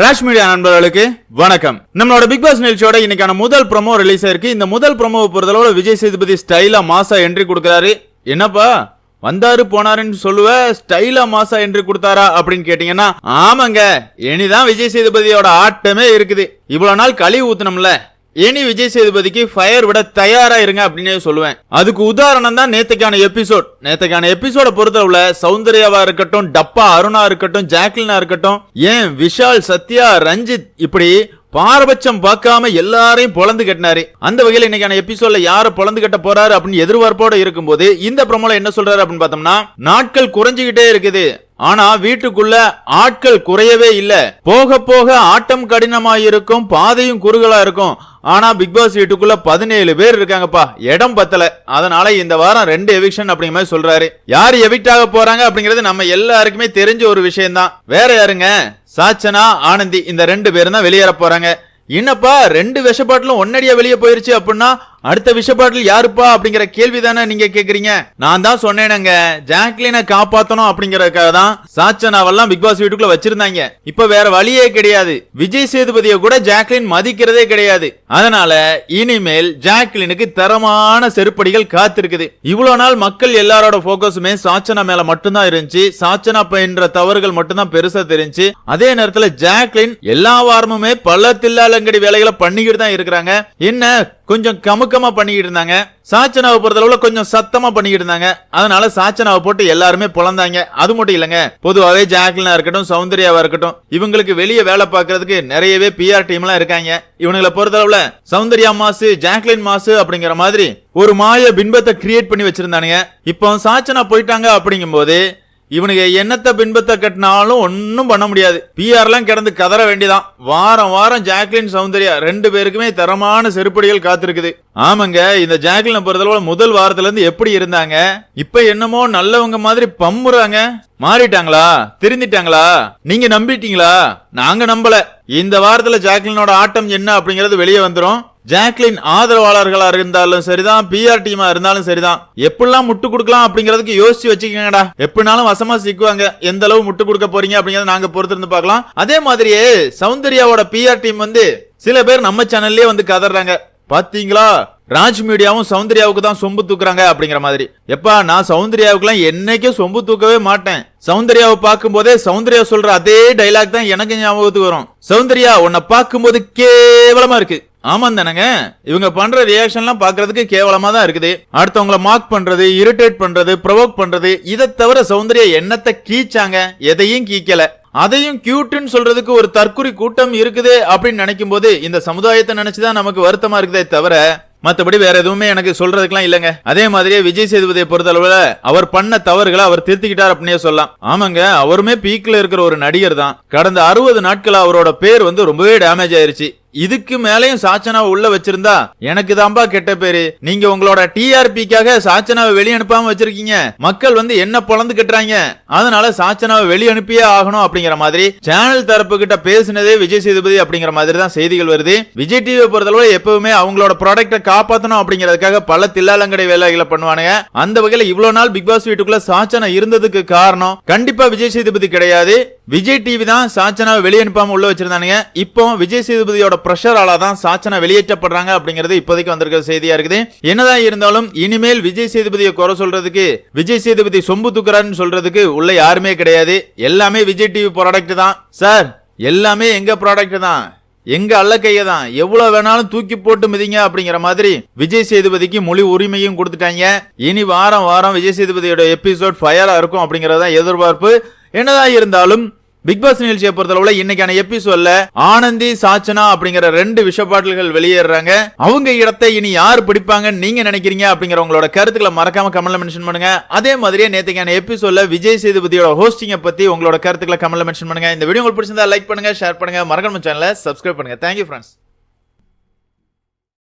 Rash media நண்பர்களுக்கு வணக்கம். நம்மளோட பிக் பாஸ் நிகழ்ச்சியோட இன்னைக்கான முதல் ப்ரோமோ ரிலீஸ் ஆயிருக்கு இந்த முதல் ப்ரொமோவை பொறுத்தளவு விஜய் சேதுபதி ஸ்டைலா மாசா என்ட்ரி கொடுக்குறாரு. என்னப்பா? வந்தாரு போனாருன்னு சொல்லுவ ஸ்டைலா மாசா என்ட்ரி கொடுத்தாரா அப்படின்னு கேட்டீங்கன்னா ஆமாங்க. இனிதான் விஜய் சேதுபதியோட ஆட்டமே இருக்குது. இவ்வளவு நாள் களி ஊத்துனோம்ல. இனி விஜய் சேதுபதிக்கு ஃபயர் விட தயாரா இருங்க அப்படின்னே சொல்லுவேன். அதுக்கு உதாரணம் தான் நேத்துக்கான எபிசோட் நேத்துக்கான எபிசோட பொறுத்தளவுல சௌந்தர்யாவா இருக்கட்டும் டப்பா அருணா இருக்கட்டும் ஜாக்லினா இருக்கட்டும் ஏன் விஷால் சத்யா ரஞ்சித் இப்படி பாரபட்சம் பார்க்காம எல்லாரையும் பொழந்து கட்டினாரு. அந்த வகையில் இன்னைக்கான எபிசோட்ல யார பொழந்து கட்ட போறாரு அப்படின்னு எதிர்பார்ப்போட இருக்கும்போது இந்த பிரமோல என்ன சொல்றாரு அப்படின்னு பார்த்தோம்னா நாட்கள் குறைஞ்சுகிட்டே இருக்குது. ஆனா வீட்டுக்குள்ள ஆட்கள் குறையவே இல்ல. போக போக ஆட்டம் கடினமா இருக்கும் பாதையும் குறுகலா இருக்கும். ஆனா பிக் பாஸ் வீட்டுக்குள்ள பதினேழு பேர் இருக்காங்கப்பா. இடம் பத்தல. அதனால இந்த வாரம் ரெண்டு எவிக்ஷன் அப்படிங்கிற மாதிரி சொல்றாரு. யார் எவிக்ட் ஆக போறாங்க அப்படிங்கிறது நம்ம எல்லாருக்குமே தெரிஞ்ச ஒரு விஷயம் தான் வேற யாருங்க? சாச்சனா ஆனந்தி இந்த ரெண்டு பேரும் தான் வெளியேற போறாங்க. என்னப்பா ரெண்டு விஷப்பாட்டிலும் ஒன்னடியா வெளியே போயிருச்சு அப்படின்னா அடுத்த விஷப்பாட்டில் யாருப்பா அப்படிங்கிற கேள்வி தானே நீங்க கேக்குறீங்க? நான் தான் சொன்னேனுங்க. ஜாக்லினை காப்பாத்தணும் அப்படிங்கறதுக்காக தான் சாச்சனாவெல்லாம் பிக் பாஸ் வீட்டுக்குள்ள வச்சிருந்தாங்க. இப்ப வேற வழியே கிடையாது. விஜய் சேதுபதியை கூட ஜாக்லின் மதிக்கிறதே கிடையாது. அதனால இனிமேல் ஜாக்லினுக்கு தரமான செருப்படிகள் காத்திருக்குது. இவ்வளவு நாள் மக்கள் எல்லாரோட போக்கஸுமே சாச்சனா மேல மட்டும்தான் இருந்துச்சு. சாச்சனா பயின்ற தவறுகள் மட்டும்தான் பெருசா தெரிஞ்சு அதே நேரத்துல ஜாக்லின் எல்லா வாரமுமே பல தில்லாலங்கடி வேலைகளை பண்ணிக்கிட்டு தான் இருக்கிறாங்க. என்ன கொஞ்சம் கமுக்கமா பண்ணிக்கிட்டு இருந்தாங்க. சாச்சனாவை பொறுத்தளவுல கொஞ்சம் சத்தமா பண்ணிக்கிட்டு இருந்தாங்க. அதனால சாச்சனாவை போட்டு எல்லாருமே புலந்தாங்க. அது மட்டும் இல்லைங்க. பொதுவாகவே ஜாக்லினா இருக்கட்டும் சௌந்தர்யாவா இருக்கட்டும் இவங்களுக்கு வெளியே வேலை பார்க்கறதுக்கு நிறையவே பிஆர் டீம் எல்லாம் இருக்காங்க. இவங்களை பொறுத்தளவுல சௌந்தர்யா மாசு ஜாக்லின் மாசு அப்படிங்கிற மாதிரி ஒரு மாய பின்பத்தை கிரியேட் பண்ணி வச்சிருந்தானுங்க. இப்போ சாச்சனா போயிட்டாங்க அப்படிங்கும்போது இவனுக்கு என்னத்த பின்பத்தை கட்டினாலும் ஒன்றும் பண்ண முடியாது. பிஆர்லாம் கிடந்து கதற வேண்டியதான் வாரம் வாரம் ஜாக்லின் சௌந்தர்யா ரெண்டு பேருக்குமே தரமான செருப்படிகள் காத்திருக்குது. ஆமாங்க இந்த ஜாக்லின் பொறுத்தளவு முதல் வாரத்துல இருந்து எப்படி இருந்தாங்க? இப்ப என்னமோ நல்லவங்க மாதிரி பம்முறாங்க. மாறிட்டாங்களா? திருந்திட்டாங்களா? நீங்க நம்பிட்டீங்களா? நாங்க நம்பல. இந்த வாரத்துல ஜாக்லினோட ஆட்டம் என்ன அப்படிங்கறது வெளியே வந்துரும். ஜாக்லின் ஆதரவாளர்களா இருந்தாலும் சரிதான் பிஆர் டீமா இருந்தாலும் சரிதான். எப்படிலாம் முட்டு கொடுக்கலாம் அப்படிங்கறதுக்கு யோசிச்சு வச்சுக்கோங்கடா. எப்படினாலும் வசமா சிக்குவாங்க. எந்த அளவு முட்டு கொடுக்க போறீங்க அப்படிங்கறத நாங்க பொறுத்திருந்து பார்க்கலாம். அதே மாதிரியே சௌந்தர்யாவோட பிஆர் டீம் வந்து சில பேர் நம்ம சேனல்லே வந்து கதறாங்க. பாத்தீங்களா? ராஜ் மீடியாவும் சௌந்தர்யாவுக்கு தான் சொம்பு தூக்குறாங்க அப்படிங்கிற மாதிரி. எப்பா நான் சௌந்தர்யாவுக்குலாம் என்னைக்கும் சொம்பு தூக்கவே மாட்டேன். சௌந்தர்யாவை பார்க்கும் போதே சௌந்தர்யா சொல்ற அதே டைலாக் தான் எனக்கு ஞாபகத்துக்கு வரும். சௌந்தர்யா உன்னை பார்க்கும்போது கேவலமா இருக்கு. ஆமாம் தானங்க இவங்க பண்ற ரியாக்ஷன்லாம் பாக்குறதுக்கு கேவலமா தான் இருக்குது. அடுத்தவங்கள மார்க் பண்றது இரிட்டேட் பண்றது ப்ரொவோக் பண்றது இதை தவிர சௌந்தர்யா என்னத்தை கீச்சாங்க எதையும் கீக்கல. அதையும் கியூட்னு சொல்றதுக்கு ஒரு தற்குறி கூட்டம் இருக்குது அப்படின்னு நினைக்கும் போது இந்த சமுதாயத்தை நினைச்சுதான் நமக்கு வருத்தமா இருக்குதே தவிர மற்றபடி வேற எதுவுமே எனக்கு சொல்றதுக்குலாம் இல்லங்க. அதே மாதிரியே விஜய் சேதுபதியை பொறுத்தளவுல அவர் பண்ண தவறுகளை அவர் திருத்திக்கிட்டார் அப்படின்னே சொல்லலாம். ஆமாங்க அவருமே பீக்ல இருக்கிற ஒரு நடிகர் தான் கடந்த அறுபது நாட்களா அவரோட பேர் வந்து ரொம்பவே டேமேஜ் ஆயிருச்சு. இதுக்கு மேலையும் சாச்சனாவை உள்ள வச்சிருந்தா எனக்கு தான்பா கெட்ட பேரு. நீங்க உங்களோட டிஆர்பிக்காக சாச்சனாவை வெளியனுப்பாம வச்சிருக்கீங்க. மக்கள் வந்து என்ன பொழந்து கட்டுறாங்க. அதனால சாச்சனாவை வெளியனுப்பியே ஆகணும் அப்படிங்கிற மாதிரி சேனல் தரப்பு கிட்ட பேசினதே விஜய் சேதுபதி அப்படிங்கிற மாதிரி தான் செய்திகள் வருது. விஜய் டிவி பொறுத்தளவு எப்பவுமே அவங்களோட ப்ராடக்ட்டை காப்பாற்றணும் அப்படிங்கிறதுக்காக பல தில்லாலங்கடை வேலைகளை பண்ணுவானுங்க. அந்த வகையில இவ்வளவு நாள் பிக் பாஸ் வீட்டுக்குள்ள சாச்சனா இருந்ததுக்கு காரணம் கண்டிப்பா விஜய் சேதுபதி கிடையாது. விஜய் டிவி தான் சாச்சனாவை வெளியனுப்பாம உள்ள வச்சிருந்தானுங்க. இப்போ விஜய் சேதுபதியோட ப்ரெஷரால தான் சாச்சனா வெளியேற்றப்படுறாங்க அப்படிங்கிறது இப்போதைக்கு வந்திருக்கிற செய்தியா இருக்குது. என்னதான் இருந்தாலும் இனிமேல் விஜய் சேதுபதியை குறை சொல்றதுக்கு விஜய் சேதுபதி சொம்பு தூக்குறாருன்னு சொல்றதுக்கு உள்ள யாருமே கிடையாது. எல்லாமே விஜய் டிவி ப்ராடக்ட் தான். சார் எல்லாமே எங்க ப்ராடக்ட் தான்? எங்க அல்லக்கைய தான்? எவ்வளவு வேணாலும் தூக்கி போட்டு மிதிங்க அப்படிங்கிற மாதிரி விஜய் சேதுபதிக்கு மொழி உரிமையும் கொடுத்துட்டாங்க. இனி வாரம் வாரம் விஜய் சேதுபதியோட எபிசோட் ஃபயரா இருக்கும் அப்படிங்கறத எதிர்பார்ப்பு. என்னதான் இருந்தாலும் பிக் பாஸ் நிகழ்ச்சியை பொறுத்தளவுல இன்னைக்கான எபிசோட்ல ஆனந்தி சாச்சனா அப்படிங்கிற ரெண்டு விஷப்பாட்டல்கள் வெளியேறாங்க அவங்க இடத்தை இனி யார் பிடிப்பாங்கன்னு நீங்க நினைக்கிறீங்க அப்படிங்கிற உங்களோட கருத்துக்களை மறக்காம கமெண்ட்ல மென்ஷன் பண்ணுங்க. அதே மாதிரியே நேத்துக்கான எபிசோட்ல விஜய் சேதுபதியோட ஹோஸ்டிங்கை பத்தி உங்களோட கருத்துக்களை கமெண்ட்ல மென்ஷன் பண்ணுங்க. இந்த வீடியோ உங்களுக்கு பிடிச்சிருந்தா லைக் பண்ணுங்க ஷேர் பண்ணுங்க. மறக்காம சேனலை சப்ஸ்கிரைப் பண்ணுங்க. Thank you friends